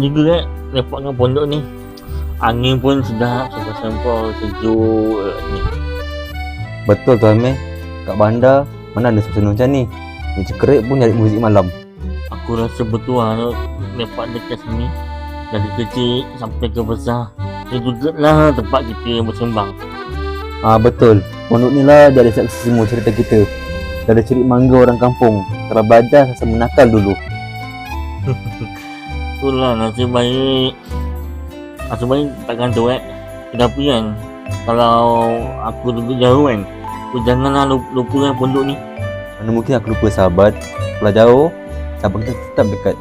juga eh lepak dengan pondok ni. Angin pun sedap, sempol-sempol, sejuk eh, ni. Betul tu Amir. Kat bandar, mana ada suasana macam ni. Macam kerik pun nyari muzik malam. Aku rasa betul lah lepak dekat sini. Dari kecil sampai ke besar. Ini juga lah tempat kita bersembang. Ah betul. Pondok ni lah dia ada saksi semua cerita kita. Dia ada cerit mangga orang kampung. Belajar sama menakal dulu. Itulah nasib baik. Nasib baik takkan tu eh. Kenapa kan? Kalau aku duduk jauh kan. Aku janganlah lupa, lupa kan pondok ni. Mana mungkin aku lupa sahabat. Kalau jauh, sahabat kita tetap dekat.